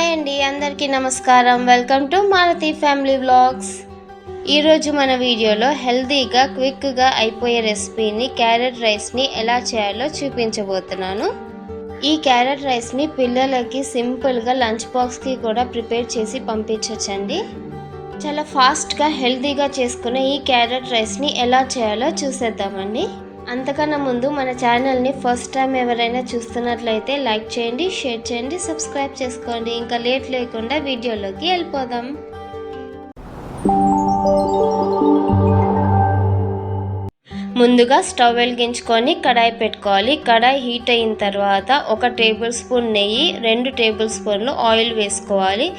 Hi అండి అందరికీ నమస్కారం. Welcome to Maruti family vlogs ఈరోజు మన వీడియోలో హెల్తీగా క్విక్గా అయిపోయే రెసిపీని క్యారెట్ రైస్ని ఎలా చేయాలో చూపించబోతున్నాను. ఈ క్యారెట్ రైస్ని పిల్లలకి సింపుల్గా లంచ్ బాక్స్కి కూడా ప్రిపేర్ చేసి పంపించవచ్చండి చాలా ఫాస్ట్గా హెల్తీగా చేసుకునే ఈ క్యారెట్ రైస్ని ఎలా చేయాలో చూసేద్దామండి. అంతకన్నా ముందు మన ఛానల్ని ఫస్ట్ టైం ఎవరైనా చూస్తున్నట్లయితే లైక్ చేయండి షేర్ చేయండి సబ్స్క్రైబ్ చేసుకోండి. ఇంకా లేట్ లేకుండా వీడియోలోకి వెళ్ళిపోదాం. ముందుగా స్టవ్ వెలిగించుకొని కడాయి పెట్టుకోవాలి. కడాయి హీట్ అయిన తర్వాత ఒక టేబుల్ స్పూన్ నెయ్యి రెండు టేబుల్ స్పూన్లు ఆయిల్ వేసుకోవాలి.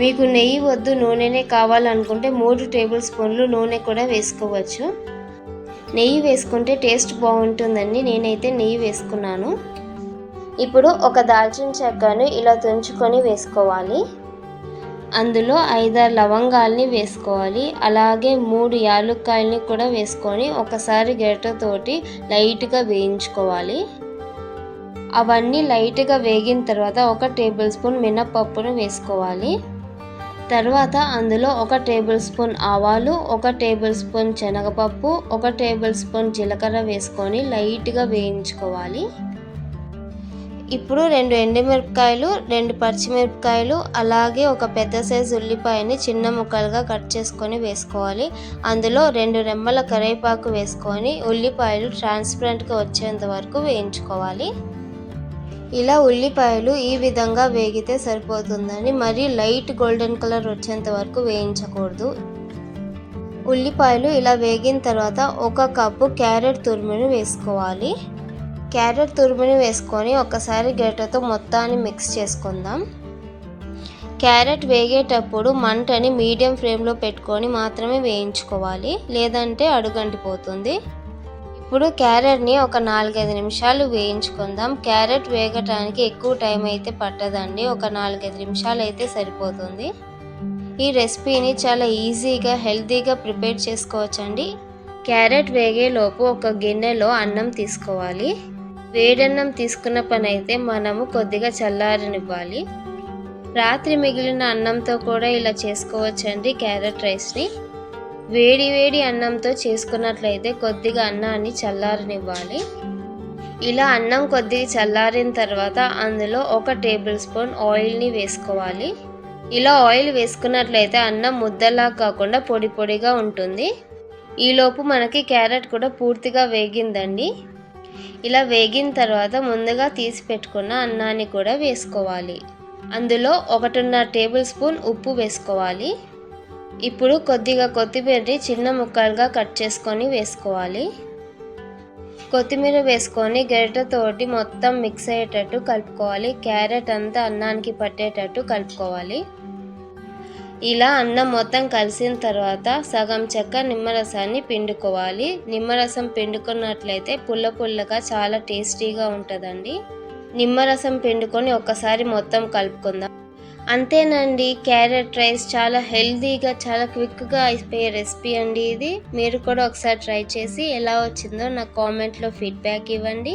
మీకు నెయ్యి వద్దు నూనెనే కావాలనుకుంటే మూడు టేబుల్ స్పూన్లు నూనె కూడా వేసుకోవచ్చు. నెయ్యి వేసుకుంటే టేస్ట్ బాగుంటుందండి నేనైతే నెయ్యి వేసుకున్నాను. ఇప్పుడు ఒక దాల్చిన చెక్కను ఇలా తుంచుకొని వేసుకోవాలి. అందులో ఐదారు లవంగాల్ని వేసుకోవాలి. అలాగే మూడు యాలుక్కాయల్ని కూడా వేసుకొని ఒకసారి గరిటతోటి లైట్గా వేయించుకోవాలి. అవన్నీ లైట్గా వేగిన తర్వాత ఒక టేబుల్ స్పూన్ మినపప్పును వేసుకోవాలి. తర్వాత అందులో ఒక టేబుల్ స్పూన్ ఆవాలు ఒక టేబుల్ స్పూన్ శనగపప్పు ఒక టేబుల్ స్పూన్ జీలకర్ర వేసుకొని లైట్గా వేయించుకోవాలి. ఇప్పుడు రెండు ఎండుమిరపకాయలు రెండు పచ్చిమిరపకాయలు అలాగే ఒక పెద్ద సైజు ఉల్లిపాయని చిన్న ముక్కలుగా కట్ చేసుకొని వేసుకోవాలి. అందులో రెండు రెమ్మల కరివేపాకు వేసుకొని ఉల్లిపాయలు ట్రాన్స్పరెంట్గా వచ్చేంత వరకు వేయించుకోవాలి. ఇలా ఉల్లిపాయలు ఈ విధంగా వేగితే సరిపోతుందని మరి లైట్ గోల్డెన్ కలర్ వచ్చేంత వరకు వేయించకూడదు. ఉల్లిపాయలు ఇలా వేగిన తర్వాత ఒక కప్పు క్యారెట్ తురుమును వేసుకోవాలి. క్యారెట్ తురుముని వేసుకొని ఒకసారి గరిటెతో మొత్తాన్ని మిక్స్ చేసుకుందాం. క్యారెట్ వేగేటప్పుడు మంటని మీడియం ఫ్లేమ్లో పెట్టుకొని మాత్రమే వేయించుకోవాలి. లేదంటే అడుగంటిపోతుంది. ఇప్పుడు క్యారెట్ని ఒక నాలుగైదు నిమిషాలు వేయించుకుందాం. క్యారెట్ వేగటానికి ఎక్కువ టైం అయితే పట్టదండి. ఒక నాలుగైదు నిమిషాలు అయితే సరిపోతుంది. ఈ రెసిపీని చాలా ఈజీగా హెల్తీగా ప్రిపేర్ చేసుకోవచ్చండి. క్యారెట్ వేగేలోపు ఒక గిన్నెలో అన్నం తీసుకోవాలి. వేడన్నం తీసుకున్న పని అయితే మనము కొద్దిగా చల్లారనివ్వాలి. రాత్రి మిగిలిన అన్నంతో కూడా ఇలా చేసుకోవచ్చండి క్యారెట్ రైస్ని. వేడి వేడి అన్నంతో చేసుకున్నట్లయితే కొద్దిగా అన్నాన్ని చల్లారనివ్వాలి. ఇలా అన్నం కొద్దిగా చల్లారిన తర్వాత అందులో ఒక టేబుల్ స్పూన్ ఆయిల్ని వేసుకోవాలి. ఇలా ఆయిల్ వేసుకున్నట్లయితే అన్నం ముద్దలా కాకుండా పొడి పొడిగా ఉంటుంది. ఈలోపు మనకి క్యారెట్ కూడా పూర్తిగా వేగిందండి. ఇలా వేగిన తర్వాత ముందుగా తీసి పెట్టుకున్న అన్నాన్ని కూడా వేసుకోవాలి. అందులో ఒకటిన్నర టేబుల్ స్పూన్ ఉప్పు వేసుకోవాలి. ఇప్పుడు కొద్దిగా కొత్తిమీరని చిన్న ముక్కలుగా కట్ చేసుకొని వేసుకోవాలి. కొత్తిమీర వేసుకొని గరిటతోటి మొత్తం మిక్స్ అయ్యేటట్టు కలుపుకోవాలి. క్యారెట్ అంతా అన్నానికి పట్టేటట్టు కలుపుకోవాలి. ఇలా అన్నం మొత్తం కలిసిన తర్వాత సగం చెక్క నిమ్మరసాన్ని పిండుకోవాలి. నిమ్మరసం పిండుకున్నట్లయితే పుల్ల పుల్లగా చాలా టేస్టీగా ఉంటుందండి. నిమ్మరసం పిండుకొని ఒక్కసారి మొత్తం కలుపుకుందాం. అంతేనండి క్యారెట్ రైస్ చాలా హెల్దీగా చాలా క్విక్గా అయిపోయే రెసిపీ అండి ఇది. మీరు కూడా ఒకసారి ట్రై చేసి ఎలా వచ్చిందో నాకు కామెంట్లో ఫీడ్బ్యాక్ ఇవ్వండి.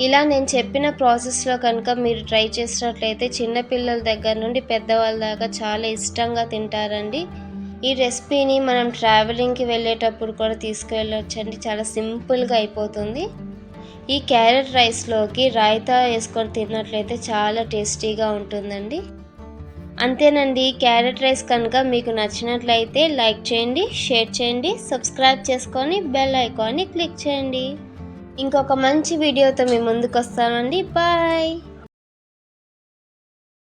ఇలా నేను చెప్పిన ప్రాసెస్లో కనుక మీరు ట్రై చేసినట్లయితే చిన్నపిల్లల దగ్గర నుండి పెద్దవాళ్ళ దాకా చాలా ఇష్టంగా తింటారండి. ఈ రెసిపీని మనం ట్రావెలింగ్కి వెళ్ళేటప్పుడు కూడా తీసుకువెళ్ళొచ్చండి చాలా సింపుల్గా అయిపోతుంది. ఈ క్యారెట్ రైస్లోకి రాయితా వేసుకొని తిన్నట్లయితే చాలా టేస్టీగా ఉంటుందండి. అంతేనండి క్యారెట్ రైస్ కనుక మీకు నచ్చినట్లయితే లైక్ చేయండి షేర్ చేయండి సబ్స్క్రైబ్ చేసుకొని బెల్ ఐకాన్ని క్లిక్ చేయండి. ఇంకొక మంచి వీడియోతో మీ ముందుకు వస్తానండి బాయ్!